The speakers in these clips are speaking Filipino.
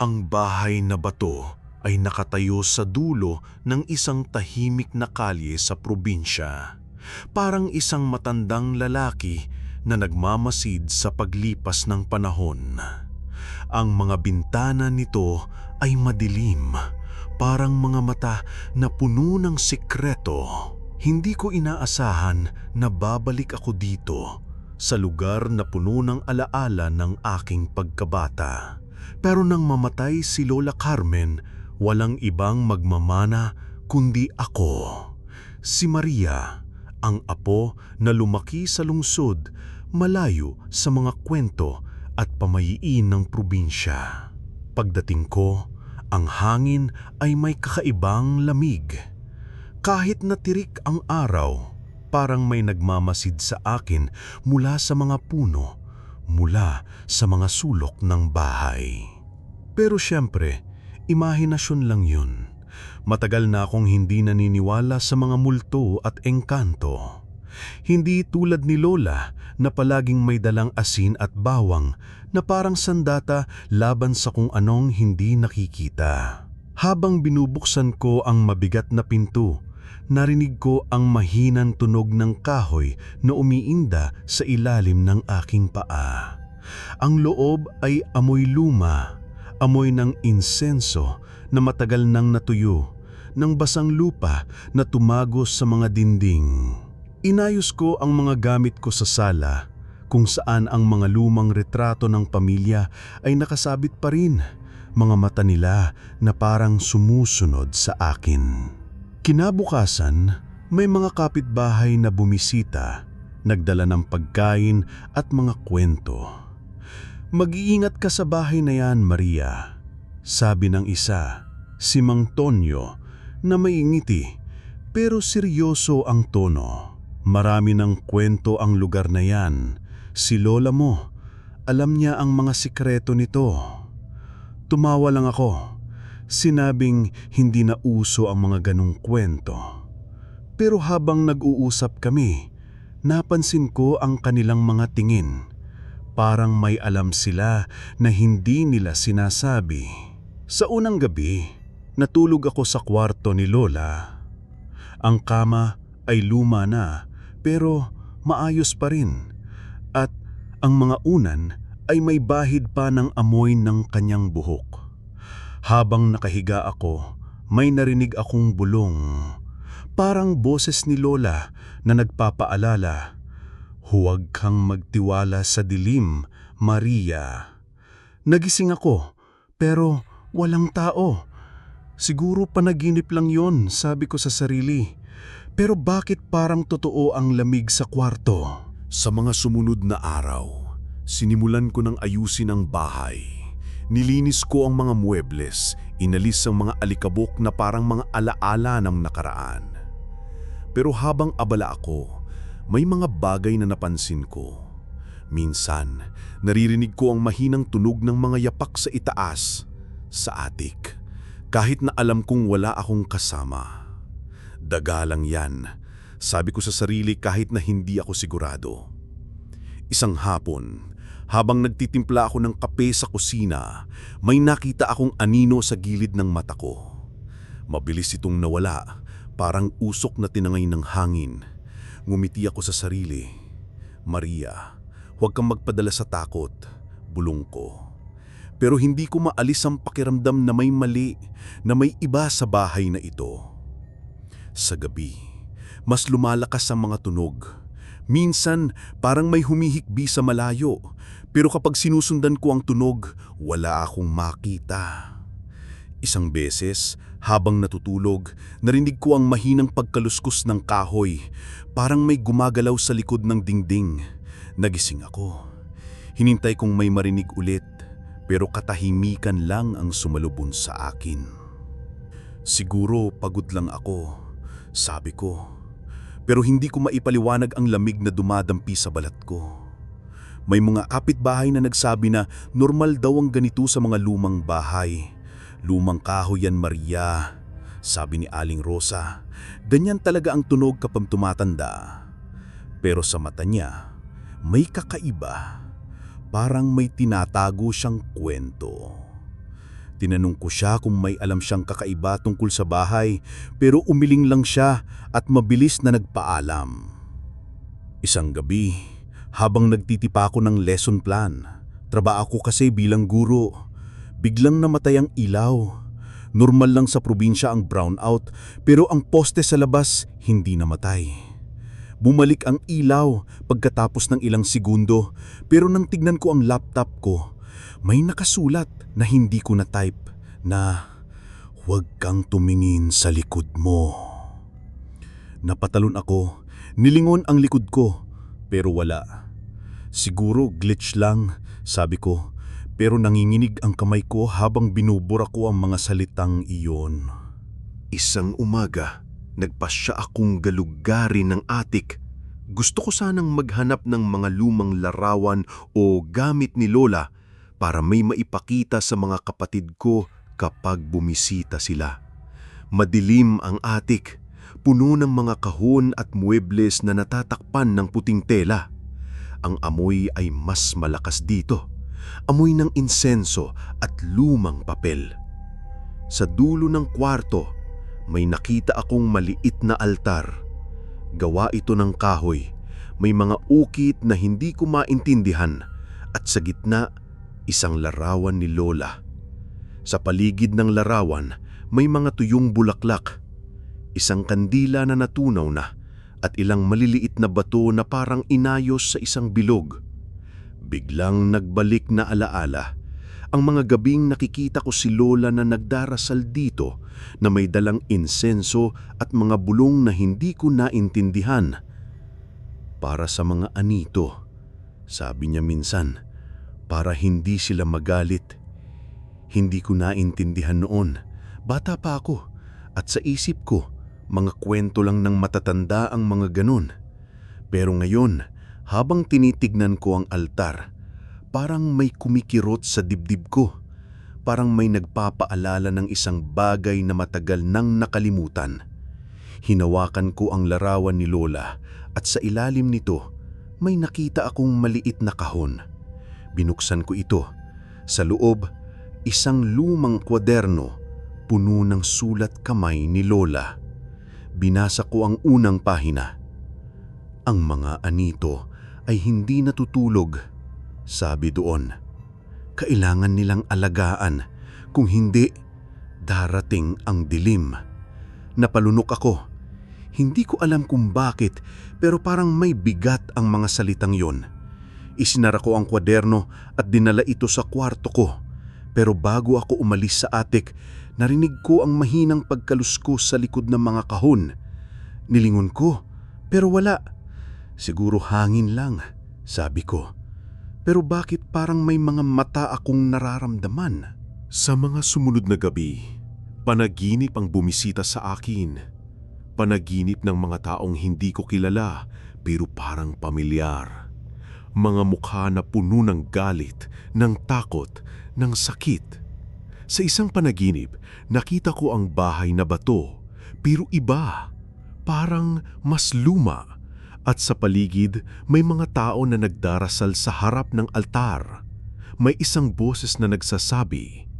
Ang bahay na bato ay nakatayo sa dulo ng isang tahimik na kalye sa probinsya. Parang isang matandang lalaki na nagmamasid sa paglipas ng panahon. Ang mga bintana nito ay madilim, parang mga mata na puno ng sikreto. Hindi ko inaasahan na babalik ako dito sa lugar na puno ng alaala ng aking pagkabata. Pero nang mamatay si Lola Carmen, walang ibang magmamana kundi ako. Si Maria, ang apo na lumaki sa lungsod, malayo sa mga kwento at pamayiin ng probinsya. Pagdating ko, ang hangin ay may kakaibang lamig. Kahit natirik ang araw, parang may nagmamasid sa akin mula sa mga puno, mula sa mga sulok ng bahay. Pero siyempre, imahinasyon lang yun. Matagal na akong hindi naniniwala sa mga multo at engkanto. Hindi tulad ni Lola na palaging may dalang asin at bawang na parang sandata laban sa kung anong hindi nakikita. Habang binubuksan ko ang mabigat na pinto, narinig ko ang mahinang tunog ng kahoy na umiinda sa ilalim ng aking paa. Ang loob ay amoy luma, amoy ng insenso na matagal nang natuyo, ng basang lupa na tumagos sa mga dinding. Inayos ko ang mga gamit ko sa sala kung saan ang mga lumang retrato ng pamilya ay nakasabit pa rin, mga mata nila na parang sumusunod sa akin. Kinabukasan, may mga kapitbahay na bumisita, nagdala ng pagkain at mga kwento. Mag-iingat ka sa bahay na yan, Maria. Sabi ng isa, si Mang Tonyo, na may ngiti, pero seryoso ang tono. Marami ng kwento ang lugar na yan. Si Lola mo, alam niya ang mga sikreto nito. Tumawa lang ako. Sinabing hindi na uso ang mga ganong kwento. Pero habang nag-uusap kami, napansin ko ang kanilang mga tingin. Parang may alam sila na hindi nila sinasabi. Sa unang gabi, natulog ako sa kwarto ni Lola. Ang kama ay luma na pero maayos pa rin. At ang mga unan ay may bahid pa ng amoy ng kanyang buhok. Habang nakahiga ako, may narinig akong bulong. Parang boses ni Lola na nagpapaalala, Huwag kang magtiwala sa dilim, Maria. Nagising ako, pero walang tao. Siguro panaginip lang yon, sabi ko sa sarili. Pero bakit parang totoo ang lamig sa kwarto? Sa mga sumunod na araw, sinimulan ko ng ayusin ang bahay. Nilinis ko ang mga muebles, inalis ang mga alikabok na parang mga alaala ng nakaraan. Pero habang abala ako, may mga bagay na napansin ko. Minsan, naririnig ko ang mahinang tunog ng mga yapak sa itaas, sa atik, kahit na alam kong wala akong kasama. Daga lang yan, sabi ko sa sarili kahit na hindi ako sigurado. Isang hapon, habang nagtitimpla ako ng kape sa kusina, may nakita akong anino sa gilid ng mata ko. Mabilis itong nawala, parang usok na tinangay ng hangin. Ngumiti ako sa sarili. Maria, huwag kang magpadala sa takot, bulong ko. Pero hindi ko maalis ang pakiramdam na may mali, na may iba sa bahay na ito. Sa gabi, mas lumalakas ang mga tunog. Minsan, parang may humihikbi sa malayo, pero kapag sinusundan ko ang tunog, wala akong makita. Isang beses, habang natutulog, narinig ko ang mahinang pagkaluskus ng kahoy, parang may gumagalaw sa likod ng dingding. Nagising ako. Hinintay kong may marinig ulit, pero katahimikan lang ang sumalubon sa akin. Siguro pagod lang ako, sabi ko. Pero hindi ko maipaliwanag ang lamig na dumadampi sa balat ko. May mga kapitbahay na nagsabi na normal daw ang ganito sa mga lumang bahay. Lumang kahoy yan Maria, sabi ni Aling Rosa. Ganyan talaga ang tunog kapag tumatanda. Pero sa mata niya, may kakaiba. Parang may tinatago siyang kwento. Tinanong ko siya kung may alam siyang kakaiba tungkol sa bahay pero umiling lang siya at mabilis na nagpaalam. Isang gabi, habang nagtitipa ako ng lesson plan, trabaho ko kasi bilang guro, biglang namatay ang ilaw. Normal lang sa probinsya ang brownout pero ang poste sa labas hindi namatay. Bumalik ang ilaw pagkatapos ng ilang segundo pero nang tignan ko ang laptop ko, may nakasulat na hindi ko na-type na huwag kang tumingin sa likod mo. Napatalon ako, nilingon ang likod ko pero wala. Siguro glitch lang, sabi ko, pero nanginginig ang kamay ko habang binubura ko ang mga salitang iyon. Isang umaga, nagpasya akong galugari ng atik. Gusto ko sanang maghanap ng mga lumang larawan o gamit ni Lola para may maipakita sa mga kapatid ko kapag bumisita sila. Madilim ang atik, puno ng mga kahon at muebles na natatakpan ng puting tela. Ang amoy ay mas malakas dito. Amoy ng insenso at lumang papel. Sa dulo ng kwarto, may nakita akong maliit na altar. Gawa ito ng kahoy. May mga ukit na hindi ko maintindihan at sa gitna, isang larawan ni Lola. Sa paligid ng larawan, may mga tuyong bulaklak. Isang kandila na natunaw na at ilang maliliit na bato na parang inayos sa isang bilog. Biglang nagbalik na alaala ang mga gabing nakikita ko si Lola na nagdarasal dito na may dalang insenso at mga bulong na hindi ko naintindihan. Para sa mga anito, sabi niya minsan, para hindi sila magalit. Hindi ko naintindihan noon, bata pa ako at sa isip ko, mga kwento lang ng matatanda ang mga ganun. Pero ngayon, habang tinitignan ko ang altar, parang may kumikirot sa dibdib ko. Parang may nagpapaalala ng isang bagay na matagal nang nakalimutan. Hinawakan ko ang larawan ni Lola at sa ilalim nito may nakita akong maliit na kahon. Binuksan ko ito. Sa loob, isang lumang kwaderno puno ng sulat kamay ni Lola. Binasa ko ang unang pahina. Ang mga anito ay hindi natutulog sabi doon, kailangan nilang alagaan, kung hindi, darating ang dilim. Napalunok ako. Hindi ko alam kung bakit, pero parang may bigat ang mga salitang yon. Isinara ko ang kwaderno at dinala ito sa kwarto ko. Pero bago ako umalis sa atik, narinig ko ang mahinang pagkaluskos sa likod ng mga kahon. Nilingon ko, pero wala. Siguro hangin lang, sabi ko. Pero bakit parang may mga mata akong nararamdaman? Sa mga sumunod na gabi, panaginip ang bumisita sa akin. Panaginip ng mga taong hindi ko kilala pero parang pamilyar. Mga mukha na puno ng galit, ng takot, ng sakit. Sa isang panaginip, nakita ko ang bahay na bato pero iba, parang mas luma at sa paligid may mga tao na nagdarasal sa harap ng altar. May isang boses na nagsasabi,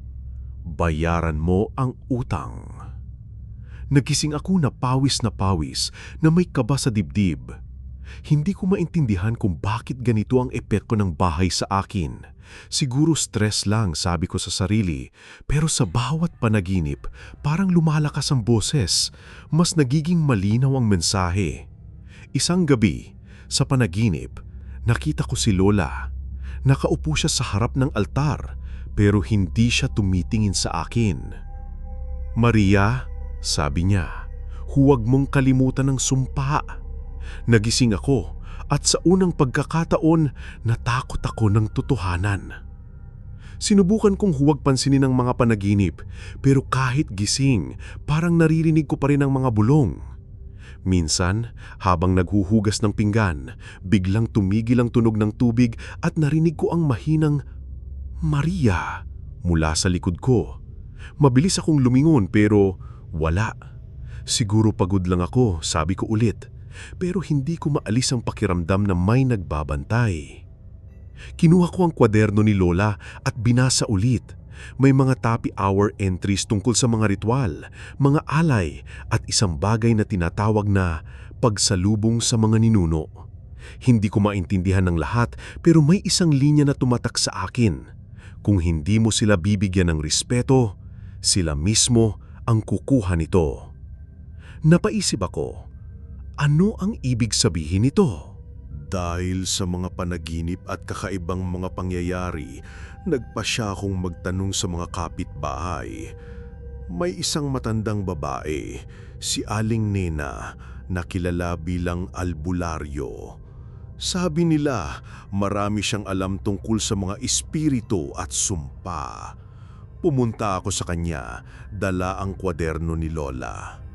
Bayaran mo ang utang. Nagising ako na pawis na pawis na may kaba sa dibdib. Hindi ko maintindihan kung bakit ganito ang epekto ng bahay sa akin. Siguro stress lang sabi ko sa sarili, pero sa bawat panaginip parang lumalakas ang boses, mas nagiging malinaw ang mensahe. Isang gabi, sa panaginip, nakita ko si Lola. Nakaupo siya sa harap ng altar pero hindi siya tumitingin sa akin. Maria, sabi niya, huwag mong kalimutan ng sumpa. Nagising ako at sa unang pagkakataon natakot ako ng totohanan. Sinubukan kong huwag pansinin ang mga panaginip pero kahit gising parang naririnig ko pa rin ang mga bulong. Minsan, habang naghuhugas ng pinggan, biglang tumigil ang tunog ng tubig at narinig ko ang mahinang Maria mula sa likod ko. Mabilis akong lumingon pero wala. Siguro pagod lang ako, sabi ko ulit. Pero hindi ko maalis ang pakiramdam na may nagbabantay. Kinuha ko ang kwaderno ni Lola at binasa ulit. May mga happy hour entries tungkol sa mga ritual, mga alay at isang bagay na tinatawag na pagsalubong sa mga ninuno. Hindi ko maintindihan ng lahat pero may isang linya na tumatak sa akin. Kung hindi mo sila bibigyan ng respeto, sila mismo ang kukuha nito. Napaisip ako, ano ang ibig sabihin nito? Dahil sa mga panaginip at kakaibang mga pangyayari, nagpasya akong magtanong sa mga kapitbahay. May isang matandang babae, si Aling Nena, na kilala bilang albularyo. Sabi nila, marami siyang alam tungkol sa mga espiritu at sumpa. Pumunta ako sa kanya, dala ang kwaderno ni Lola.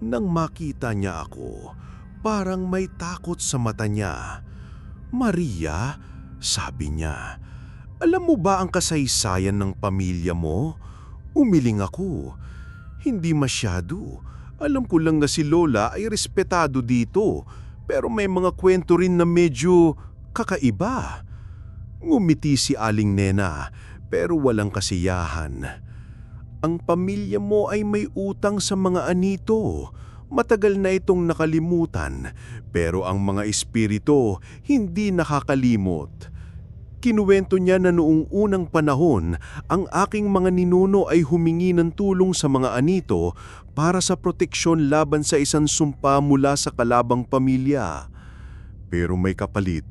Nang makita niya ako, parang may takot sa mata niya. Maria, sabi niya, alam mo ba ang kasaysayan ng pamilya mo? Umiling ako. Hindi masyado. Alam ko lang na si Lola ay respetado dito, pero may mga kwento rin na medyo kakaiba. Ngumiti si Aling Nena, pero walang kasiyahan. Ang pamilya mo ay may utang sa mga anito. Matagal na itong nakalimutan, pero ang mga espiritu hindi nakakalimot. Kinuwento niya na noong unang panahon, ang aking mga ninuno ay humingi ng tulong sa mga anito para sa proteksyon laban sa isang sumpa mula sa kalabang pamilya. Pero may kapalit,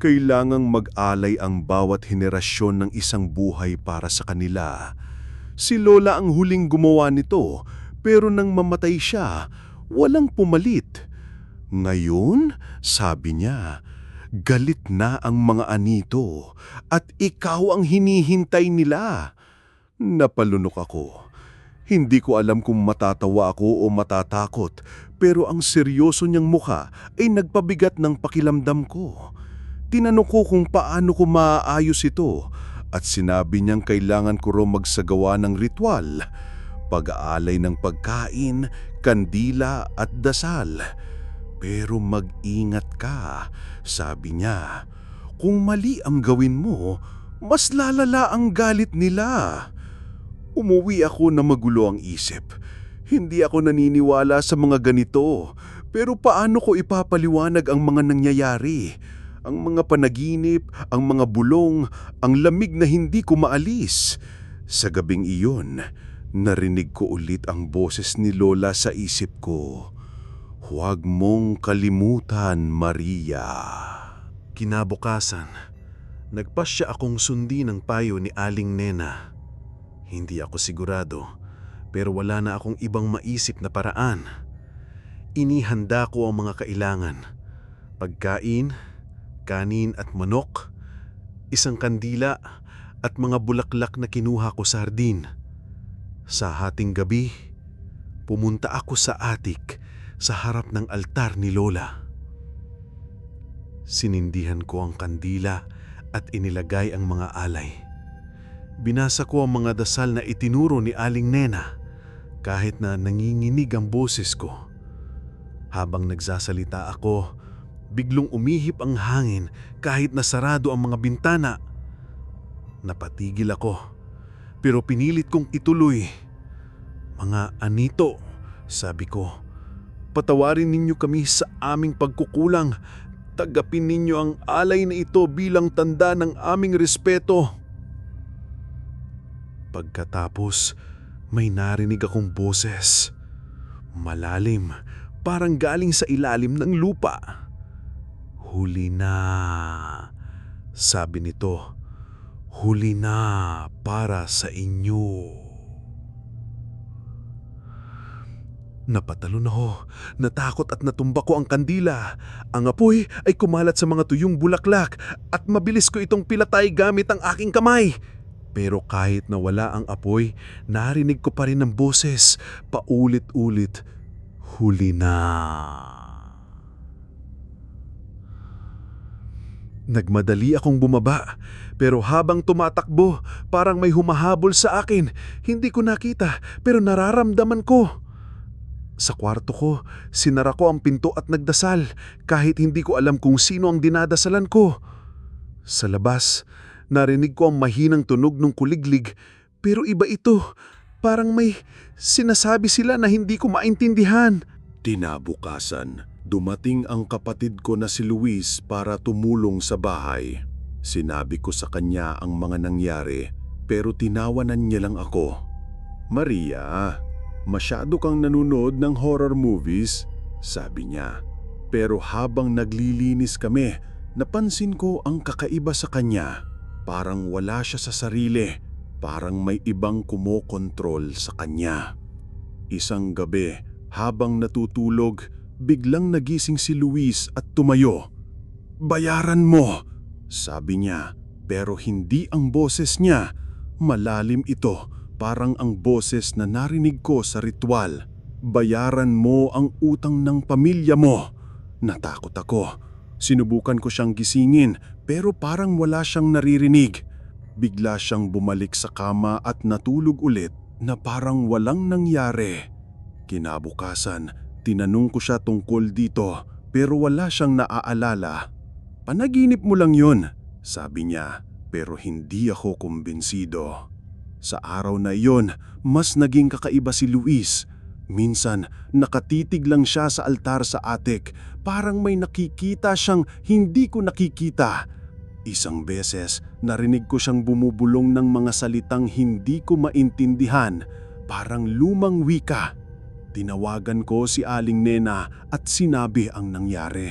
kailangang mag-alay ang bawat henerasyon ng isang buhay para sa kanila. Si Lola ang huling gumawa nito, pero nang mamatay siya, walang pumalit. Ngayon, sabi niya, galit na ang mga anito at ikaw ang hinihintay nila. Napalunok ako. Hindi ko alam kung matatawa ako o matatakot, pero ang seryoso niyang mukha ay nagpabigat ng pakilamdam ko. Tinanong ko kung paano ko maaayos ito at sinabi niyang kailangan ko raw magsagawa ng ritual, pag-aalay ng pagkain, kandila at dasal. Pero mag-ingat ka, sabi niya. Kung mali ang gawin mo, mas lalala ang galit nila. Umuwi ako na magulo ang isip. Hindi ako naniniwala sa mga ganito. Pero paano ko ipapaliwanag ang mga nangyayari? Ang mga panaginip, ang mga bulong, ang lamig na hindi ko maalis. Sa gabing iyon, narinig ko ulit ang boses ni Lola sa isip ko. Huwag mong kalimutan, Maria. Kinabukasan, nagpasya akong sundi ng payo ni Aling Nena. Hindi ako sigurado, pero wala na akong ibang maisip na paraan. Inihanda ko ang mga kailangan. Pagkain, kanin at manok, isang kandila at mga bulaklak na kinuha ko sa hardin. Sa hating gabi, pumunta ako sa atik sa harap ng altar ni Lola. Sinindihan ko ang kandila at inilagay ang mga alay. Binasa ko ang mga dasal na itinuro ni Aling Nena kahit na nanginginig ang boses ko. Habang nagsasalita ako, biglong umihip ang hangin kahit nasarado ang mga bintana. Napatigil ako, pero pinilit kong ituloy. Mga anito, sabi ko, patawarin ninyo kami sa aming pagkukulang. Tagapin ninyo ang alay na ito bilang tanda ng aming respeto. Pagkatapos, may narinig akong boses. Malalim, parang galing sa ilalim ng lupa. Huli na, sabi nito. Huli na para sa inyo. Napatalon ako, natakot at natumba ko ang kandila. Ang apoy ay kumalat sa mga tuyong bulaklak at mabilis ko itong pilatay gamit ang aking kamay. Pero kahit na wala ang apoy, narinig ko pa rin ang boses, paulit-ulit, huli na. Nagmadali akong bumaba, pero habang tumatakbo, parang may humahabol sa akin. Hindi ko nakita, pero nararamdaman ko. Sa kwarto ko, sinara ko ang pinto at nagdasal kahit hindi ko alam kung sino ang dinadasalan ko. Sa labas, Narinig ko ang mahinang tunog ng kuliglig, pero iba ito. Parang may sinasabi sila na hindi ko maintindihan. Tinabukasan, dumating ang kapatid ko na si Luis para tumulong sa bahay. Sinabi ko sa kanya ang mga nangyari, pero tinawanan niya lang ako. Maria, masyado kang nanonood ng horror movies, sabi niya. Pero habang naglilinis kami, napansin ko ang kakaiba sa kanya. Parang wala siya sa sarili, parang may ibang kumokontrol sa kanya. Isang gabi, habang natutulog, biglang nagising si Luis at tumayo. Bayaran mo, sabi niya, pero hindi ang boses niya. Malalim ito, parang ang boses na narinig ko sa ritual. Bayaran mo ang utang ng pamilya mo. Natakot ako. Sinubukan ko siyang gisingin pero parang wala siyang naririnig. Bigla siyang bumalik sa kama at natulog ulit na parang walang nangyari. Kinabukasan, tinanong ko siya tungkol dito pero wala siyang naaalala. Panaginip mo lang yun, sabi niya, pero hindi ako kumbinsido. Sa araw na iyon, mas naging kakaiba si Luis. Minsan, nakatitig lang siya sa altar sa atik, parang may nakikita siyang hindi ko nakikita. Isang beses, narinig ko siyang bumubulong ng mga salitang hindi ko maintindihan, parang lumang wika. Tinawagan ko si Aling Nena at sinabi ang nangyari.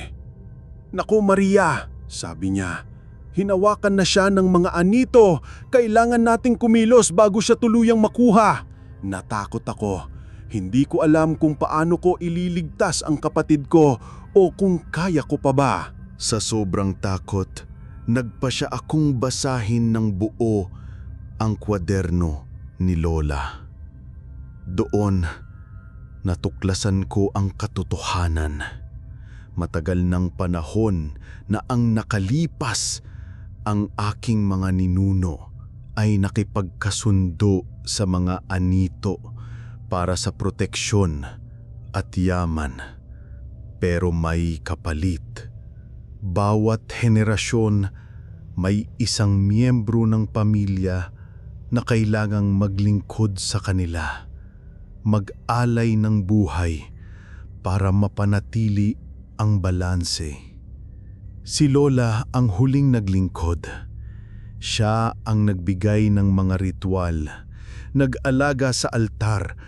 Naku Maria, sabi niya. Hinawakan na siya ng mga anito. Kailangan nating kumilos bago siya tuluyang makuha. Natakot ako. Hindi ko alam kung paano ko ililigtas ang kapatid ko o kung kaya ko pa ba. Sa sobrang takot, nagpa siya akong basahin ng buo ang kwaderno ni Lola. Doon, natuklasan ko ang katotohanan. Matagal ng panahon na ang nakalipas ang aking mga ninuno ay nakipagkasundo sa mga anito para sa proteksyon at yaman. Pero may kapalit. Bawat henerasyon may isang miyembro ng pamilya na kailangang maglingkod sa kanila. Mag-alay ng buhay para mapanatili ang balanse. Si Lola ang huling naglingkod. Siya ang nagbigay ng mga ritual, nag-alaga sa altar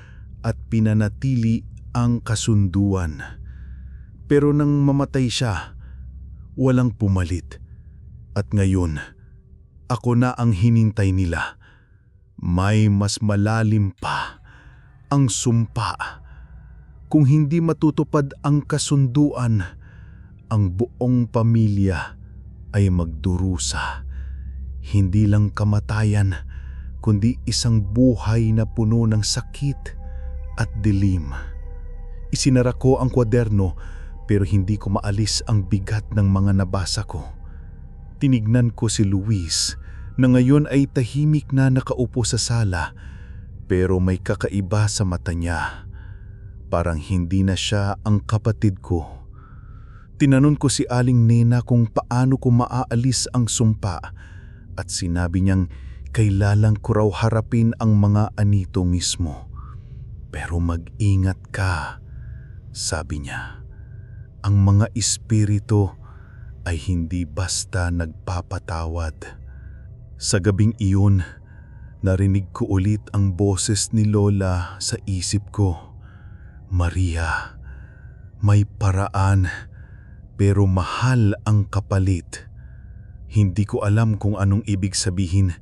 at pinanatili ang kasunduan. Pero nang mamatay siya, walang pumalit. At ngayon, ako na ang hinintay nila. May mas malalim pa ang sumpa. Kung hindi matutupad ang kasunduan, ang buong pamilya ay magdurusa. Hindi lang kamatayan, kundi isang buhay na puno ng sakit at dilim. Isinara ko ang kwaderno pero hindi ko maalis ang bigat ng mga nabasa ko. Tinignan ko si Luis na ngayon ay tahimik na nakaupo sa sala pero may kakaiba sa mata niya. Parang hindi na siya ang kapatid ko. Tinanon ko si Aling Nena kung paano ko maaalis ang sumpa at sinabi niyang kailalang ko raw harapin ang mga anito mismo. Pero mag-ingat ka, sabi niya. Ang mga espiritu ay hindi basta nagpapatawad. Sa gabing iyon, narinig ko ulit ang boses ni Lola sa isip ko. Maria, may paraan pero mahal ang kapalit. Hindi ko alam kung anong ibig sabihin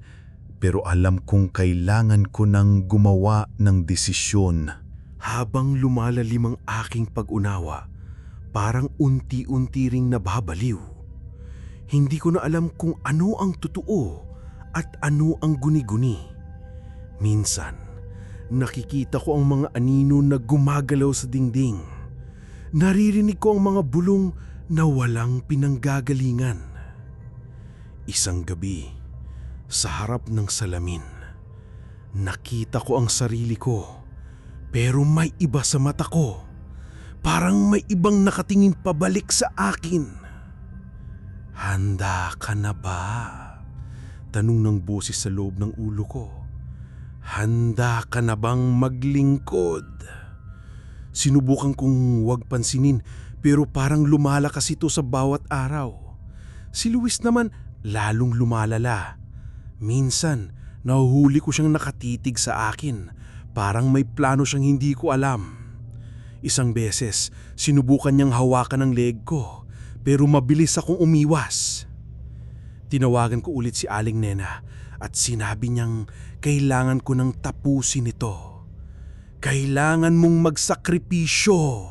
pero alam kong kailangan ko nang gumawa ng desisyon. Habang lumalalim ang aking pag-unawa, parang unti-unti ring nababaliw. Hindi ko na alam kung ano ang totoo at ano ang guni-guni. Minsan, nakikita ko ang mga anino na gumagalaw sa dingding. Naririnig ko ang mga bulong na walang pinanggagalingan. Isang gabi, sa harap ng salamin, nakita ko ang sarili ko pero may iba sa mata ko. Parang may ibang nakatingin pabalik sa akin. Handa ka na ba? Tanong ng boses sa loob ng ulo ko. Handa ka na bang maglingkod? Sinubukan kong huwag pansinin pero parang lumalakas ito sa bawat araw. Si Luis naman lalong lumalala. Minsan, nahuhuli ko siyang nakatitig sa akin. Parang may plano siyang hindi ko alam. Isang beses, sinubukan niyang hawakan ang leg ko pero mabilis akong umiwas. Tinawagan ko ulit si Aling Nena at sinabi niyang kailangan ko nang tapusin ito. Kailangan mong magsakripisyo,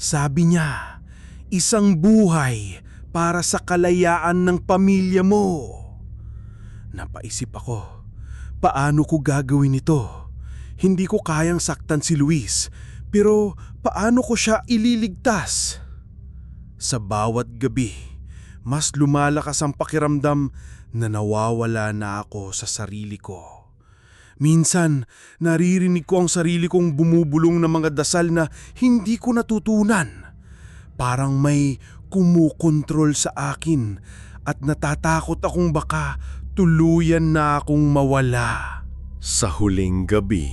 sabi niya. Isang buhay para sa kalayaan ng pamilya mo. Napaisip ako, paano ko gagawin ito? Hindi ko kayang saktan si Luis, pero paano ko siya ililigtas? Sa bawat gabi, mas lumalakas ang pakiramdam na nawawala na ako sa sarili ko. Minsan, naririnig ko ang sarili kong bumubulong ng mga dasal na hindi ko natutunan. Parang may kumukontrol sa akin at natatakot akong baka tuluyan na akong mawala. Sa huling gabi,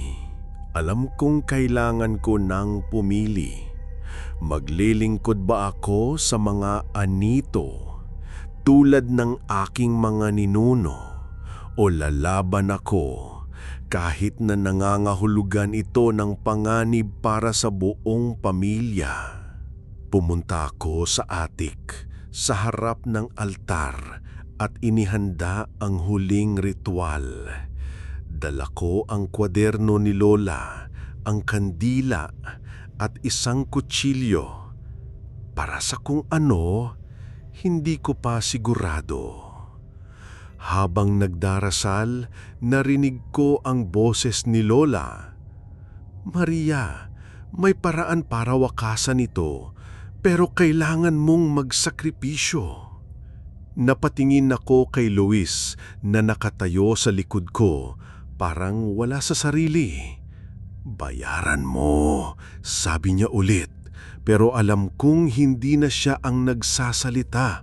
alam kong kailangan ko nang pumili. Maglilingkod ba ako sa mga anito tulad ng aking mga ninuno o lalaban ako kahit na nangangahulugan ito ng panganib para sa buong pamilya. Pumunta ako sa atik sa harap ng altar at inihanda ang huling ritual. Dala ko ang kwaderno ni Lola, ang kandila at isang kutsilyo. Para sa kung ano, hindi ko pa sigurado. Habang nagdarasal, narinig ko ang boses ni Lola. Maria, may paraan para wakasan ito, pero kailangan mong magsakripisyo. Napatingin ako kay Luis na nakatayo sa likod ko, parang wala sa sarili. Bayaran mo, sabi niya ulit, pero alam kong hindi na siya ang nagsasalita.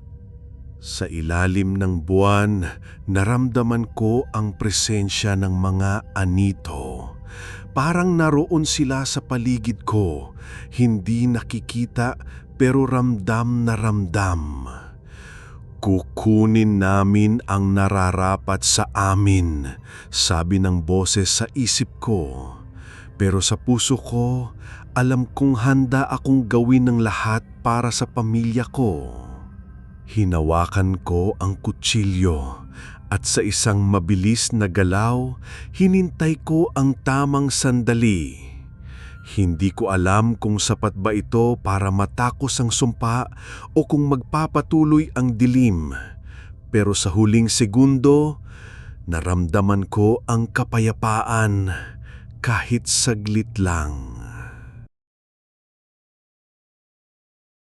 Sa ilalim ng buwan, naramdaman ko ang presensya ng mga anito. Parang naroon sila sa paligid ko, hindi nakikita pero ramdam na ramdam. Kukunin namin ang nararapat sa amin, sabi ng boses sa isip ko. Pero sa puso ko, alam kong handa akong gawin ng lahat para sa pamilya ko. Hinawakan ko ang kutsilyo at sa isang mabilis na galaw, hinintay ko ang tamang sandali. Hindi ko alam kung sapat ba ito para matakos ang sumpa o kung magpapatuloy ang dilim. Pero sa huling segundo, naramdaman ko ang kapayapaan kahit saglit lang.